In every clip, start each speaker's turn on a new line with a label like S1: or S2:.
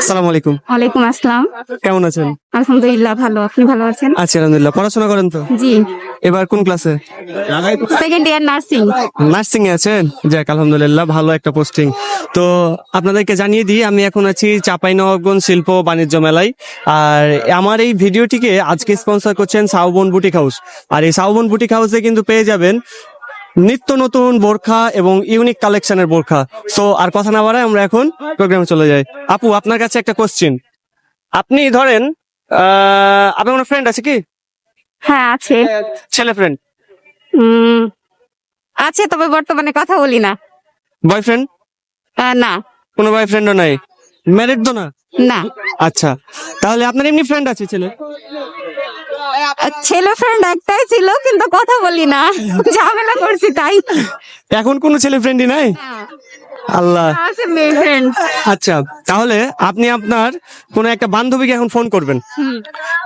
S1: আসসালামু আলাইকুম।
S2: ওয়ালাইকুম আসসালাম।
S1: কেমন আছেন?
S2: আলহামদুলিল্লাহ ভালো আপনি ভালো আছেন?
S1: আছি আলহামদুলিল্লাহ। পড়াশোনা করেন তো?
S2: জি।
S1: এবার কোন ক্লাসে?
S2: সেকেন্ড ইয়ার নার্সিং
S1: নার্সিং এ আছেন? যাক আলহামদুলিল্লাহ ভালো একটা পোস্টিং তো আপনাদেরকে জানিয়ে দিই আমি এখন আছি চাঁপাইনবাবগঞ্জ শিল্প বাণিজ্য মেলায়। আর আমার এই ভিডিওটিকে আজকে স্পন্সর করছেন সাউবন বুটিক হাউস। আর এই সাউবন বুটিক হাউসে কিন্তু পেয়ে যাবেন নিত্য নতুন বোরখা এবং ইউনিক কালেকশনের বোরখা। সো আর কথা না বাড়ায় আমরা এখন প্রোগ্রামে চলে যাই। আপু আপনার কাছে একটা কোশ্চেন আপনি ধরেন আপনার কোনো ফ্রেন্ড আছে কি?
S2: হ্যাঁ আছে।
S1: ছেলে ফ্রেন্ড
S2: আছে তবে বর্তমানে কথা বলি না।
S1: বয়ফ্রেন্ড
S2: না।
S1: কোনো বয়ফ্রেন্ডও নাই? ম্যারিড তো না?
S2: না।
S1: আচ্ছা। তাহলে আপনার এমনি ফ্রেন্ড আছে ছেলে?
S2: ছেলে ফ্রেন্ড একটাই ছিল কিন্তু কথা বলি না। ঝামেলা করছি তাই।
S1: এখন কোনো ছেলে ফ্রেন্ডই নাই? আল্লাহ। আচ্ছা তাহলে আপনি আপনার কোন একটা বান্ধবীকে এখন ফোন করবেন।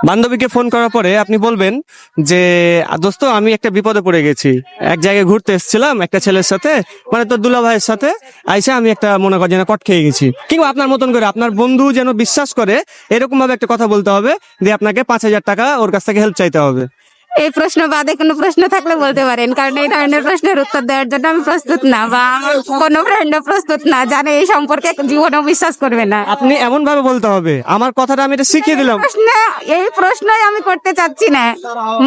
S1: বান্ধবীকে ফোন করার পরে আপনি বলবেন যে "আ, দোস্ত আমি একটা বিপদে পড়ে গেছি। এক জায়গায় ঘুরতে এসেছিলাম একটা ছেলের সাথে মানে তোর দুলা ভাইয়ের সাথে। আইসা আমি একটা মনে কর যেন কট খেয়ে গেছি। কিংবা আপনার মতন করে আপনার বন্ধু যেন বিশ্বাস করে এরকম ভাবে একটা কথা বলতে হবে যে আপনাকে পাঁচ হাজার টাকা ওর কাছ থেকে হেল্প চাইতে হবে।
S2: এই প্রশ্ন বাদে কোনো প্রশ্ন থাকলে বলতে পারেন কারণ এই ধরনের প্রশ্নের উত্তর দেওয়ার জন্য আমি প্রস্তুত না বা আমার কোনো ফ্রেন্ডও প্রস্তুত না জানে এই সম্পর্কে জীবনেও বিশ্বাস করবে না।
S1: আপনি এমন ভাবে বলতে হবে আমার কথাটা আমি এটা শিখিয়ে দিলাম।
S2: প্রশ্ন এই প্রশ্নই আমি করতে চাচ্ছি না।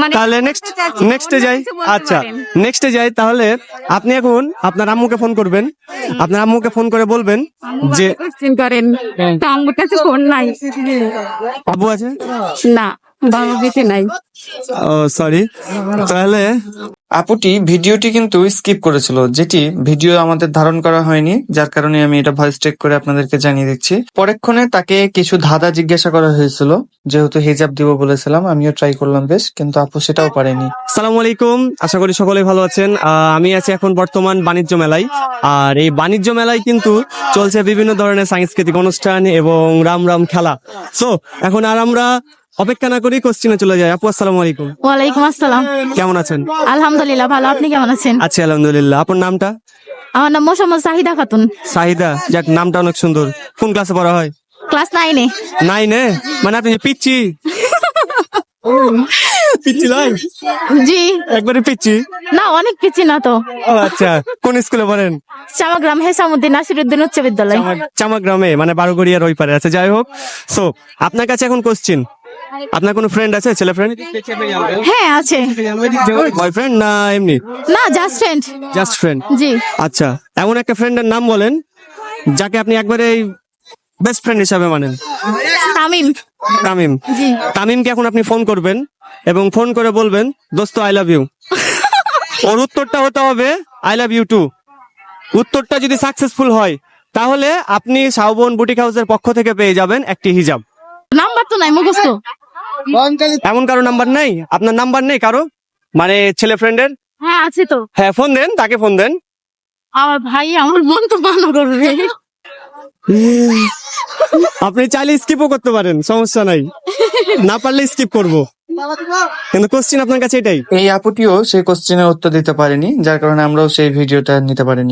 S2: মানে
S1: তাহলে নেক্সট নেক্সটে যাই। আচ্ছা। নেক্সটে যাই তাহলে আপনি এখন আপনার আম্মুকে ফোন করবেন। আপনার আম্মুকে ফোন করে বলবেন যে
S2: কোশ্চেন করেন। তা আমার কাছে ফোন নাই।
S1: আব্বু আছে?
S2: না। বাবা নাই।
S1: ও সরি তাহলে
S3: আপুটি ভিডিওটি কিন্তু স্কিপ করেছিল যেটি ভিডিও আমাদের ধারণ করা হয়নি যার কারণে আমি এটা ভয়েস চেক করে আপনাদেরকে জানিয়ে দিচ্ছি। পরেক্ষণে তাকে কিছু ধাঁধা জিজ্ঞাসা করা হয়েছিল যেহেতু হিজাব দিব বলেছিলাম আমিও ট্রাই করলাম বেশ কিন্তু আপু সেটাও পারেনি।
S1: সালাম আলাইকুম আশা করি সকলে ভালো আছেন। আহ, আমি আছি এখন বর্তমান বাণিজ্য মেলায়। আর এই বাণিজ্য মেলায় কিন্তু চলছে বিভিন্ন ধরনের সাংস্কৃতিক অনুষ্ঠান এবং রাম রাম খেলা। সো এখন আর আমরা অপেক্ষা না করি কোশ্চিনে চলে যাই আপু আসসালামু আলাইকুম।
S2: ওয়ালাইকুম আসসালাম।
S1: কেমন আছেন?
S2: আলহামদুলিল্লাহ ভালো। আপনি কেমন আছেন?
S1: আছি আলহামদুলিল্লাহ। আপনার নামটা?
S2: আমার নাম মোসাম্মদ সাহিদা খাতুন।
S1: সাহিদা যাক নামটা অনেক সুন্দর। কোন ক্লাসে পড়া হয়?
S2: ক্লাস নাইনে।
S1: নাইনে? মানে আপনি পিচ্ছি পিচ্ছি লাই
S2: জি।
S1: একবারে পিচ্ছি
S2: না অনেক পিছি না তো।
S1: ও আচ্ছা। কোন স্কুলে পড়েন?
S2: চামাগ্রাম হেসামুদ্দিন নাসিরুদ্দিন উচ্চ বিদ্যালয়।
S1: চামা গ্রামে মানে বারোগড়িয়ার ওই পারে আছে। যাই হোক সো আপনার কাছে এখন কোশ্চিন আপনার কোনো ফ্রেন্ড আছে? ছেলে ফ্রেন্ড
S2: হ্যাঁ আছে।
S1: বয়ফ্রেন্ড না এমনি?
S2: না জাস্ট ফ্রেন্ড
S1: জাস্ট ফ্রেন্ড
S2: জি।
S1: আচ্ছা এমন একটা ফ্রেন্ডের নাম বলেন যাকে আপনি একবারে বেস্ট ফ্রেন্ড হিসাবে মানেন।
S2: তামিম।
S1: তামিম।
S2: জি।
S1: তামিমকে এখন আপনি ফোন করবেন এবং ফোন করে বলবেন দোস্ত আই লাভ ইউ ওর উত্তরটা হতে হবে আই লাভ ইউ টু উত্তরটা যদি সাকসেসফুল হয় তাহলে আপনি শাওবন বুটিক হাউসের পক্ষ থেকে পেয়ে যাবেন একটি হিজাব।
S2: নাম্বার তো নাই মুখস্থ।
S1: এমন কারও নাম্বার নেই? আপনার নাম্বার নেই কারও? মানে ছেলে ফ্রেন্ডের
S2: হ্যাঁ আছে তো।
S1: হ্যাঁ ফোন দেন তাকে ফোন দেন।
S2: আমার ভাই আমার বোন তো ভালো করবে
S1: আপনি চাইলে স্কিপও করতে পারেন সমস্যা নাই। না পারলে স্কিপ করব। কিন্তু কোশ্চিন আপনার কাছে এটাই।
S3: এই আপুটিও সেই কোশ্চেনের উত্তর দিতে পারেনি যার কারণে আমরাও সেই ভিডিওটা নিতে পারিনি।